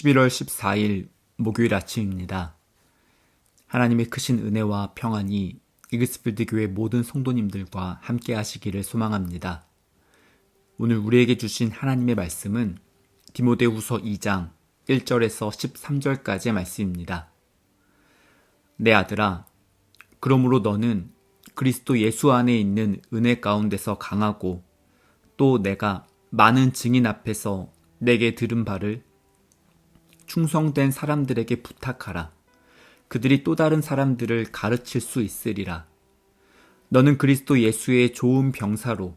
11월 14일 목요일 아침입니다. 하나님의 크신 은혜와 평안이 이그스필드 교회 모든 성도님들과 함께 하시기를 소망합니다. 오늘 우리에게 주신 하나님의 말씀은 디모데후서 2장 1절에서 13절까지의 말씀입니다. 내 아들아, 그러므로 너는 그리스도 예수 안에 있는 은혜 가운데서 강하고 또 내가 많은 증인 앞에서 내게 들은 바를 충성된 사람들에게 부탁하라. 그들이 또 다른 사람들을 가르칠 수 있으리라. 너는 그리스도 예수의 좋은 병사로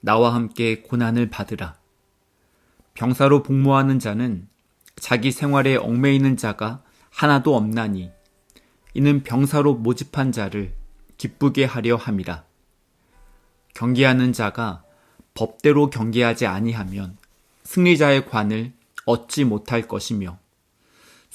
나와 함께 고난을 받으라. 병사로 복무하는 자는 자기 생활에 얽매이는 자가 하나도 없나니 이는 병사로 모집한 자를 기쁘게 하려 함이라. 경계하는 자가 법대로 경계하지 아니하면 승리자의 관을 얻지 못할 것이며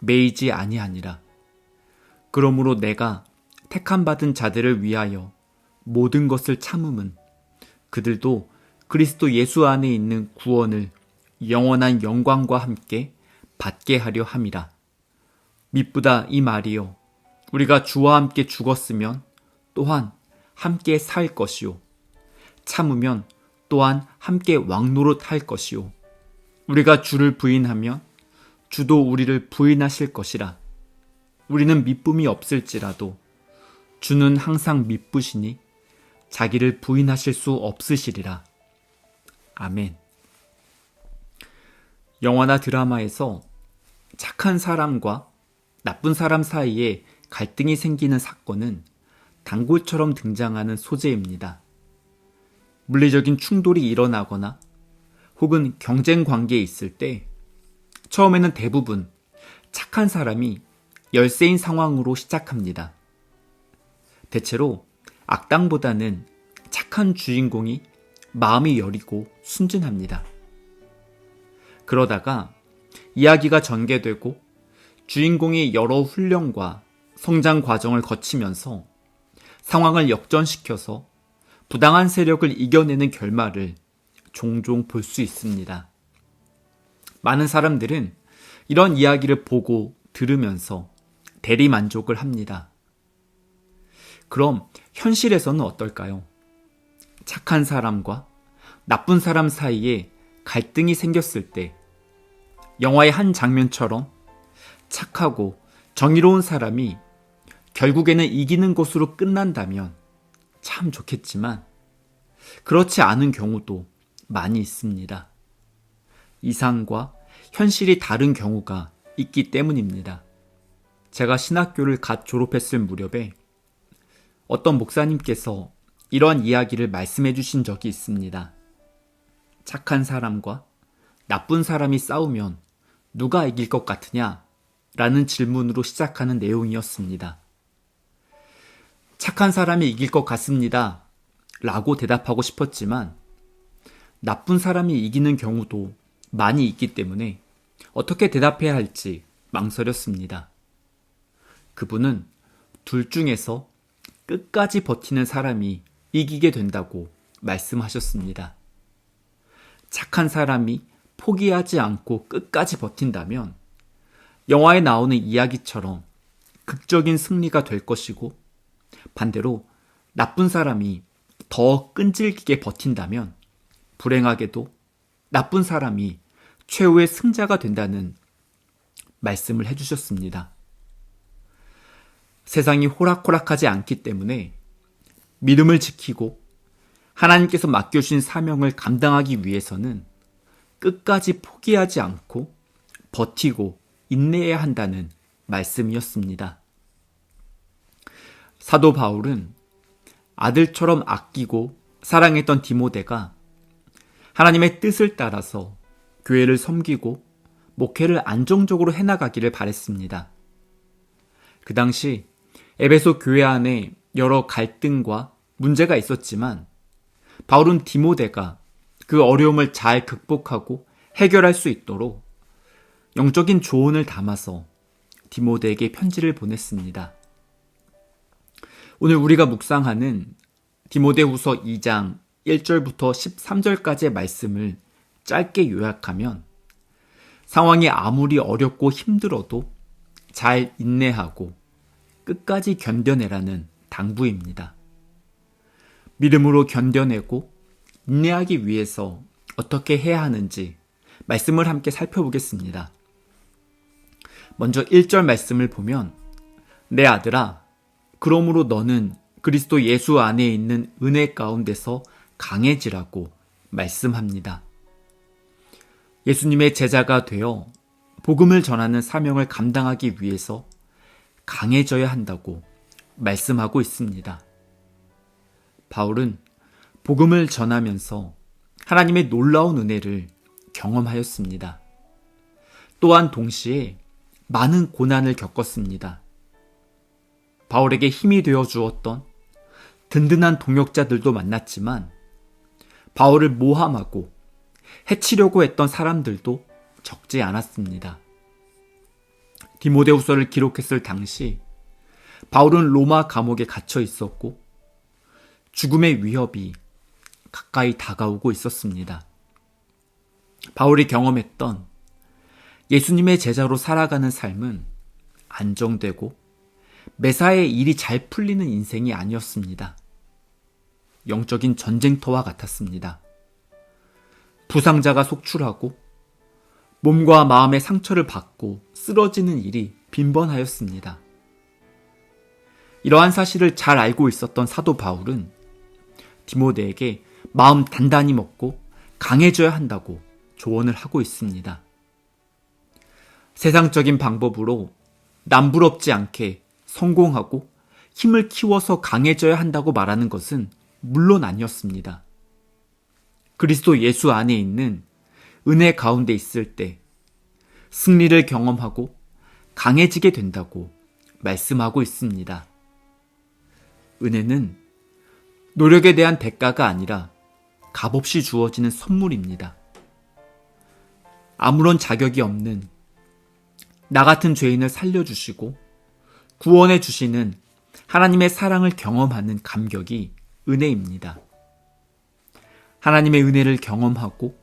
매이지 아니하니라. 그러므로 내가 택함 받은 자들을 위하여 모든 것을 참음은 그들도 그리스도 예수 안에 있는 구원을 영원한 영광과 함께 받게 하려 함이라. 미쁘다 이 말이요. 우리가 주와 함께 죽었으면 또한 함께 살 것이요. 참으면 또한 함께 왕노릇 할 것이요. 우리가 주를 부인하면 주도 우리를 부인하실 것이라. 우리는 미쁨이 없을지라도 주는 항상 미쁘시니 자기를 부인하실 수 없으시리라. 아멘. 영화나 드라마에서 착한 사람과 나쁜 사람 사이에 갈등이 생기는 사건은 단골처럼 등장하는 소재입니다. 물리적인 충돌이 일어나거나 혹은 경쟁 관계에 있을 때 처음에는 대부분 착한 사람이 열세인 상황으로 시작합니다. 대체로 악당보다는 착한 주인공이 마음이 여리고 순진합니다. 그러다가 이야기가 전개되고 주인공이 여러 훈련과 성장 과정을 거치면서 상황을 역전시켜서 부당한 세력을 이겨내는 결말을 종종 볼 수 있습니다. 많은 사람들은 이런 이야기를 보고 들으면서 대리 만족을 합니다. 그럼 현실에서는 어떨까요? 착한 사람과 나쁜 사람 사이에 갈등이 생겼을 때 영화의 한 장면처럼 착하고 정의로운 사람이 결국에는 이기는 것으로 끝난다면 참 좋겠지만 그렇지 않은 경우도 많이 있습니다. 이상과 현실이 다른 경우가 있기 때문입니다. 제가 신학교를 갓 졸업했을 무렵에 어떤 목사님께서 이러한 이야기를 말씀해 주신 적이 있습니다. 착한 사람과 나쁜 사람이 싸우면 누가 이길 것 같으냐? 라는 질문으로 시작하는 내용이었습니다. 착한 사람이 이길 것 같습니다. 라고 대답하고 싶었지만 나쁜 사람이 이기는 경우도 많이 있기 때문에 어떻게 대답해야 할지 망설였습니다. 그분은 둘 중에서 끝까지 버티는 사람이 이기게 된다고 말씀하셨습니다. 착한 사람이 포기하지 않고 끝까지 버틴다면 영화에 나오는 이야기처럼 극적인 승리가 될 것이고 반대로 나쁜 사람이 더 끈질기게 버틴다면 불행하게도 나쁜 사람이 최후의 승자가 된다는 말씀을 해주셨습니다. 세상이 호락호락하지 않기 때문에 믿음을 지키고 하나님께서 맡겨주신 사명을 감당하기 위해서는 끝까지 포기하지 않고 버티고 인내해야 한다는 말씀이었습니다. 사도 바울은 아들처럼 아끼고 사랑했던 디모데가 하나님의 뜻을 따라서 교회를 섬기고 목회를 안정적으로 해나가기를 바랬습니다. 그 당시 에베소 교회 안에 여러 갈등과 문제가 있었지만 바울은 디모데가 그 어려움을 잘 극복하고 해결할 수 있도록 영적인 조언을 담아서 디모데에게 편지를 보냈습니다. 오늘 우리가 묵상하는 디모데후서 2장 1절부터 13절까지의 말씀을 짧게 요약하면 상황이 아무리 어렵고 힘들어도 잘 인내하고 끝까지 견뎌내라는 당부입니다. 믿음으로 견뎌내고 인내하기 위해서 어떻게 해야 하는지 말씀을 함께 살펴보겠습니다. 먼저 1절 말씀을 보면 내 아들아 그러므로 너는 그리스도 예수 안에 있는 은혜 가운데서 강해지라고 말씀합니다. 예수님의 제자가 되어 복음을 전하는 사명을 감당하기 위해서 강해져야 한다고 말씀하고 있습니다. 바울은 복음을 전하면서 하나님의 놀라운 은혜를 경험하였습니다. 또한 동시에 많은 고난을 겪었습니다. 바울에게 힘이 되어 주었던 든든한 동역자들도 만났지만 바울을 모함하고 해치려고 했던 사람들도 적지 않았습니다. 디모데후서를 기록했을 당시 바울은 로마 감옥에 갇혀 있었고 죽음의 위협이 가까이 다가오고 있었습니다. 바울이 경험했던 예수님의 제자로 살아가는 삶은 안정되고 매사에 일이 잘 풀리는 인생이 아니었습니다. 영적인 전쟁터와 같았습니다. 부상자가 속출하고 몸과 마음의 상처를 받고 쓰러지는 일이 빈번하였습니다. 이러한 사실을 잘 알고 있었던 사도 바울은 디모데에게 마음 단단히 먹고 강해져야 한다고 조언을 하고 있습니다. 세상적인 방법으로 남부럽지 않게 성공하고 힘을 키워서 강해져야 한다고 말하는 것은 물론 아니었습니다. 그리스도 예수 안에 있는 은혜 가운데 있을 때 승리를 경험하고 강해지게 된다고 말씀하고 있습니다. 은혜는 노력에 대한 대가가 아니라 값없이 주어지는 선물입니다. 아무런 자격이 없는 나 같은 죄인을 살려주시고 구원해 주시는 하나님의 사랑을 경험하는 감격이 은혜입니다. 하나님의 은혜를 경험하고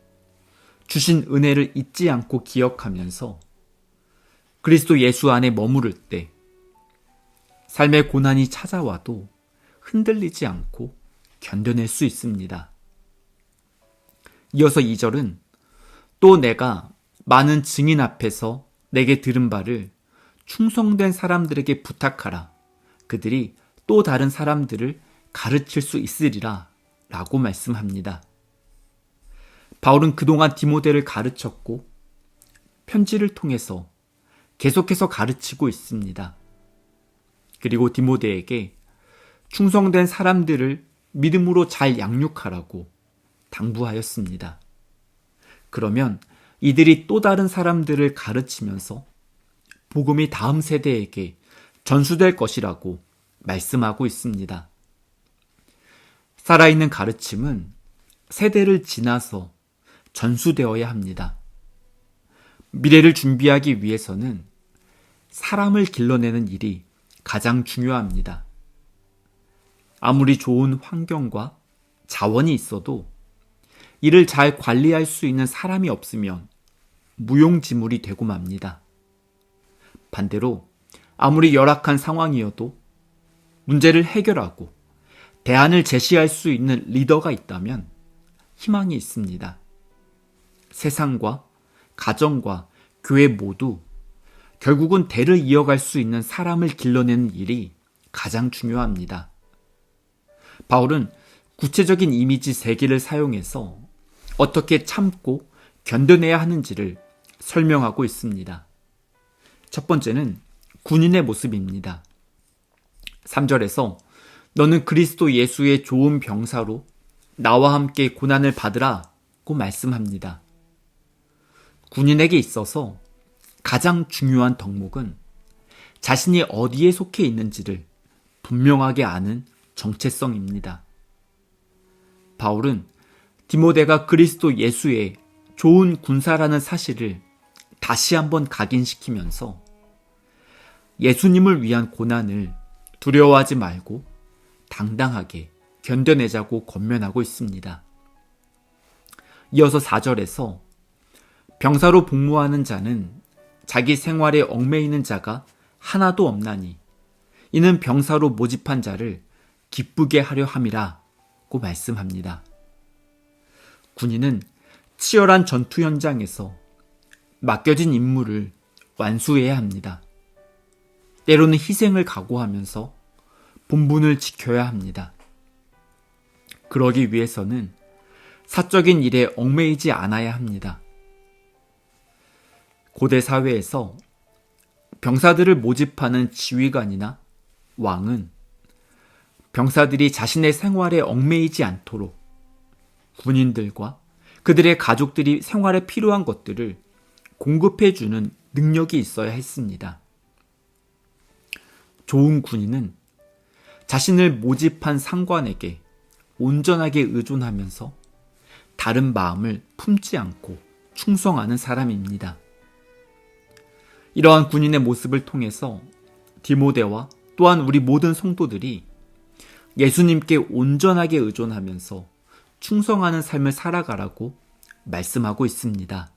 주신 은혜를 잊지 않고 기억하면서 그리스도 예수 안에 머무를 때 삶의 고난이 찾아와도 흔들리지 않고 견뎌낼 수 있습니다. 이어서 2절은 또 내가 많은 증인 앞에서 내게 들은 바를 충성된 사람들에게 부탁하라. 그들이 또 다른 사람들을 가르칠 수 있으리라. 라고 말씀합니다. 바울은 그동안 디모데를 가르쳤고 편지를 통해서 계속해서 가르치고 있습니다. 그리고 디모데에게 충성된 사람들을 믿음으로 잘 양육하라고 당부하였습니다. 그러면 이들이 또 다른 사람들을 가르치면서 복음이 다음 세대에게 전수될 것이라고 말씀하고 있습니다. 살아있는 가르침은 세대를 지나서 전수되어야 합니다. 미래를 준비하기 위해서는 사람을 길러내는 일이 가장 중요합니다. 아무리 좋은 환경과 자원이 있어도 이를 잘 관리할 수 있는 사람이 없으면 무용지물이 되고 맙니다. 반대로 아무리 열악한 상황이어도 문제를 해결하고 대안을 제시할 수 있는 리더가 있다면 희망이 있습니다. 세상과 가정과 교회 모두 결국은 대를 이어갈 수 있는 사람을 길러내는 일이 가장 중요합니다. 바울은 구체적인 이미지 세 개를 사용해서 어떻게 참고 견뎌내야 하는지를 설명하고 있습니다. 첫 번째는 군인의 모습입니다. 3절에서 너는 그리스도 예수의 좋은 병사로 나와 함께 고난을 받으라 고 말씀합니다. 군인에게 있어서 가장 중요한 덕목은 자신이 어디에 속해 있는지를 분명하게 아는 정체성입니다. 바울은 디모데가 그리스도 예수의 좋은 군사라는 사실을 다시 한번 각인시키면서 예수님을 위한 고난을 두려워하지 말고 당당하게 견뎌내자고 권면하고 있습니다. 이어서 4절에서 병사로 복무하는 자는 자기 생활에 얽매이는 자가 하나도 없나니 이는 병사로 모집한 자를 기쁘게 하려 함이라고 말씀합니다. 군인은 치열한 전투 현장에서 맡겨진 임무를 완수해야 합니다. 때로는 희생을 각오하면서 본분을 지켜야 합니다. 그러기 위해서는 사적인 일에 얽매이지 않아야 합니다. 고대 사회에서 병사들을 모집하는 지휘관이나 왕은 병사들이 자신의 생활에 얽매이지 않도록 군인들과 그들의 가족들이 생활에 필요한 것들을 공급해주는 능력이 있어야 했습니다. 좋은 군인은 자신을 모집한 상관에게 온전하게 의존하면서 다른 마음을 품지 않고 충성하는 사람입니다. 이러한 군인의 모습을 통해서 디모데와 또한 우리 모든 성도들이 예수님께 온전하게 의존하면서 충성하는 삶을 살아가라고 말씀하고 있습니다.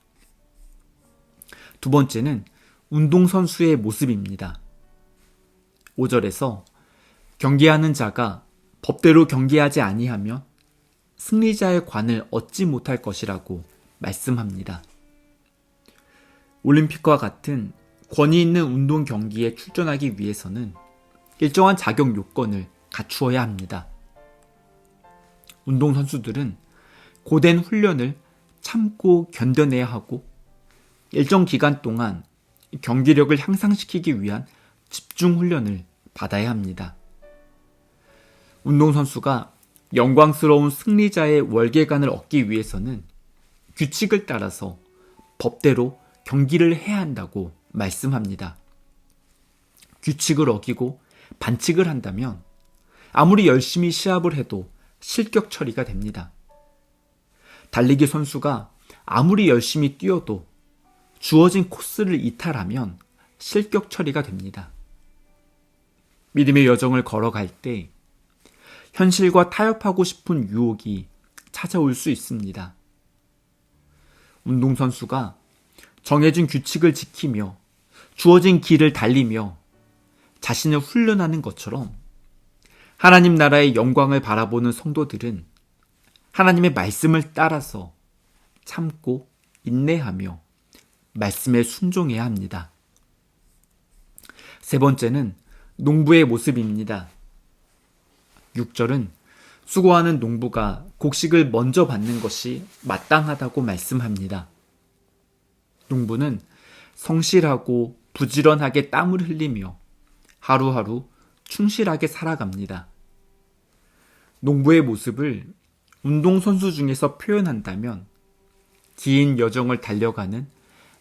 두 번째는 운동선수의 모습입니다. 5절에서 경기하는 자가 법대로 경기하지 아니하면 승리자의 관을 얻지 못할 것이라고 말씀합니다. 올림픽과 같은 권위 있는 운동 경기에 출전하기 위해서는 일정한 자격 요건을 갖추어야 합니다. 운동 선수들은 고된 훈련을 참고 견뎌내야 하고 일정 기간 동안 경기력을 향상시키기 위한 집중 훈련을 받아야 합니다. 운동선수가 영광스러운 승리자의 월계관을 얻기 위해서는 규칙을 따라서 법대로 경기를 해야 한다고 말씀합니다. 규칙을 어기고 반칙을 한다면 아무리 열심히 시합을 해도 실격 처리가 됩니다. 달리기 선수가 아무리 열심히 뛰어도 주어진 코스를 이탈하면 실격 처리가 됩니다. 믿음의 여정을 걸어갈 때 현실과 타협하고 싶은 유혹이 찾아올 수 있습니다. 운동선수가 정해진 규칙을 지키며 주어진 길을 달리며 자신을 훈련하는 것처럼 하나님 나라의 영광을 바라보는 성도들은 하나님의 말씀을 따라서 참고 인내하며 말씀에 순종해야 합니다. 세 번째는 농부의 모습입니다. 6절은 수고하는 농부가 곡식을 먼저 받는 것이 마땅하다고 말씀합니다. 농부는 성실하고 부지런하게 땀을 흘리며 하루하루 충실하게 살아갑니다. 농부의 모습을 운동선수 중에서 표현한다면 긴 여정을 달려가는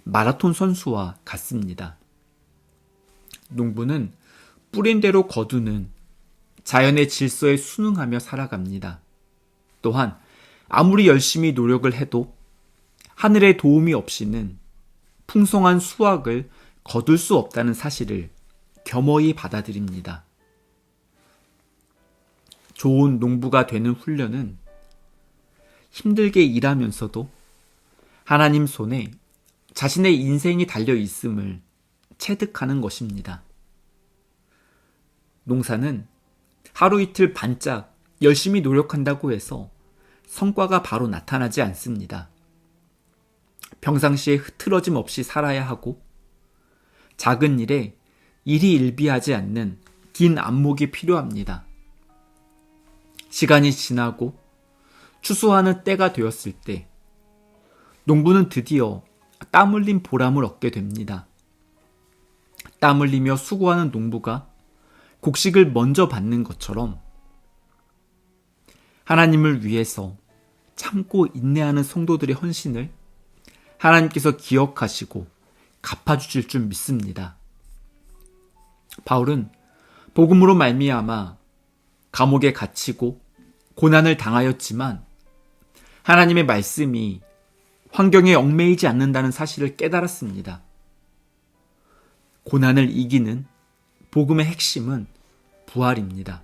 마라톤 선수와 같습니다. 농부는 뿌린 대로 거두는 자연의 질서에 순응하며 살아갑니다. 또한 아무리 열심히 노력을 해도 하늘의 도움이 없이는 풍성한 수확을 거둘 수 없다는 사실을 겸허히 받아들입니다. 좋은 농부가 되는 훈련은 힘들게 일하면서도 하나님 손에 자신의 인생이 달려 있음을 체득하는 것입니다. 농사는 하루 이틀 반짝 열심히 노력한다고 해서 성과가 바로 나타나지 않습니다. 평상시에 흐트러짐 없이 살아야 하고 작은 일에 일이 일비하지 않는 긴 안목이 필요합니다. 시간이 지나고 추수하는 때가 되었을 때 농부는 드디어 땀 흘린 보람을 얻게 됩니다. 땀 흘리며 수고하는 농부가 곡식을 먼저 받는 것처럼 하나님을 위해서 참고 인내하는 성도들의 헌신을 하나님께서 기억하시고 갚아주실 줄 믿습니다. 바울은 복음으로 말미암아 감옥에 갇히고 고난을 당하였지만 하나님의 말씀이 환경에 얽매이지 않는다는 사실을 깨달았습니다. 고난을 이기는 복음의 핵심은 부활입니다.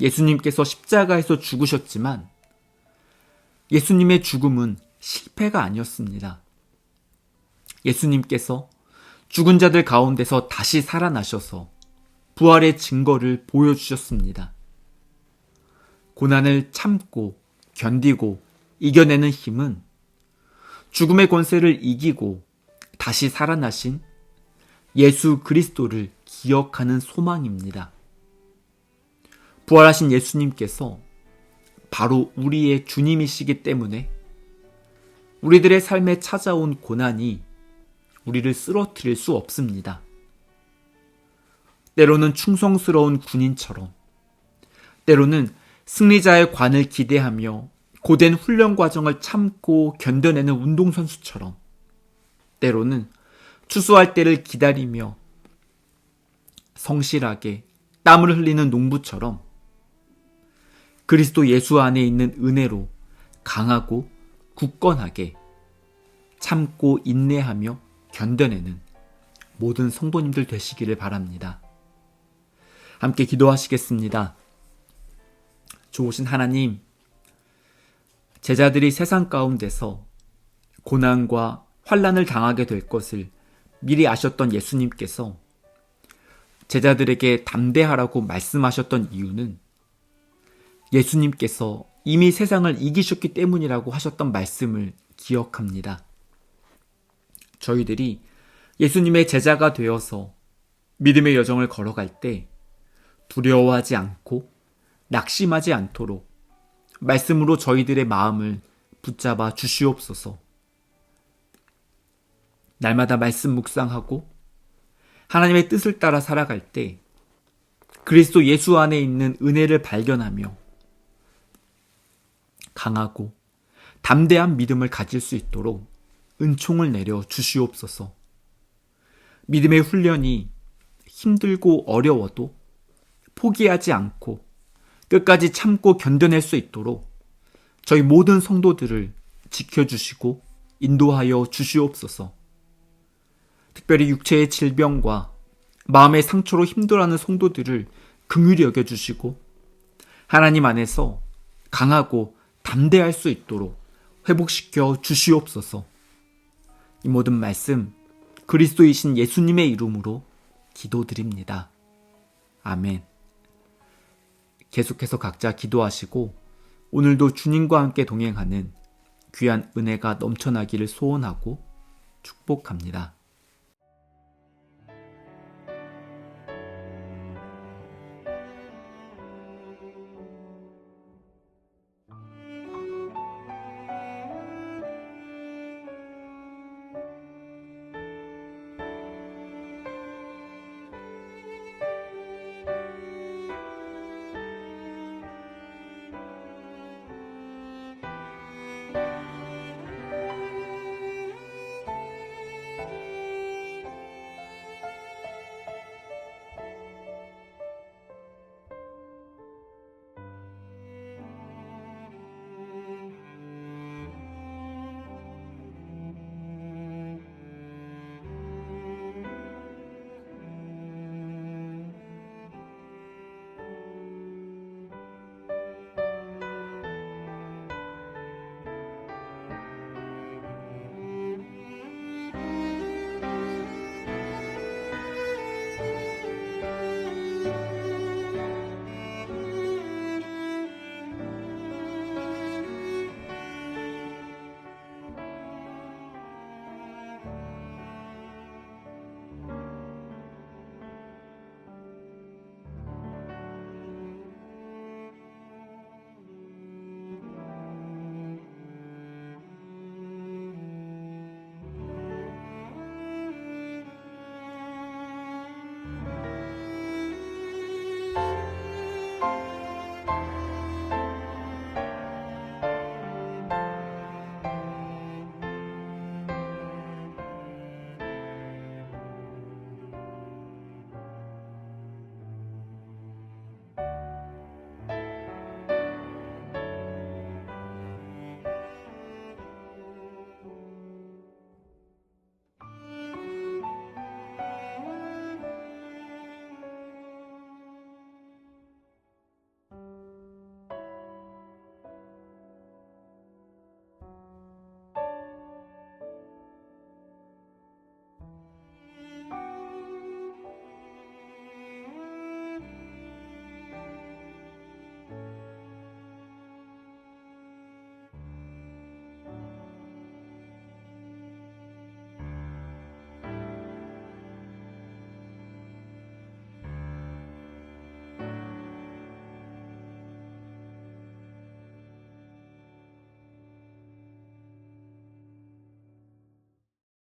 예수님께서 십자가에서 죽으셨지만 예수님의 죽음은 실패가 아니었습니다. 예수님께서 죽은 자들 가운데서 다시 살아나셔서 부활의 증거를 보여주셨습니다. 고난을 참고 견디고 이겨내는 힘은 죽음의 권세를 이기고 다시 살아나신 예수 그리스도를 기억하는 소망입니다. 부활하신 예수님께서 바로 우리의 주님이시기 때문에 우리들의 삶에 찾아온 고난이 우리를 쓰러뜨릴 수 없습니다. 때로는 충성스러운 군인처럼, 때로는 승리자의 관을 기대하며 고된 훈련 과정을 참고 견뎌내는 운동선수처럼, 때로는 추수할 때를 기다리며 성실하게 땀을 흘리는 농부처럼 그리스도 예수 안에 있는 은혜로 강하고 굳건하게 참고 인내하며 견뎌내는 모든 성도님들 되시기를 바랍니다. 함께 기도하시겠습니다. 좋으신 하나님, 제자들이 세상 가운데서 고난과 환란을 당하게 될 것을 미리 아셨던 예수님께서 제자들에게 담대하라고 말씀하셨던 이유는 예수님께서 이미 세상을 이기셨기 때문이라고 하셨던 말씀을 기억합니다. 저희들이 예수님의 제자가 되어서 믿음의 여정을 걸어갈 때 두려워하지 않고 낙심하지 않도록 말씀으로 저희들의 마음을 붙잡아 주시옵소서. 날마다 말씀 묵상하고 하나님의 뜻을 따라 살아갈 때 그리스도 예수 안에 있는 은혜를 발견하며 강하고 담대한 믿음을 가질 수 있도록 은총을 내려 주시옵소서. 믿음의 훈련이 힘들고 어려워도 포기하지 않고 끝까지 참고 견뎌낼 수 있도록 저희 모든 성도들을 지켜주시고 인도하여 주시옵소서. 특별히 육체의 질병과 마음의 상처로 힘들어하는 성도들을 긍휼히 여겨주시고 하나님 안에서 강하고 담대할 수 있도록 회복시켜 주시옵소서. 이 모든 말씀 그리스도이신 예수님의 이름으로 기도드립니다. 아멘. 계속해서 각자 기도하시고 오늘도 주님과 함께 동행하는 귀한 은혜가 넘쳐나기를 소원하고 축복합니다.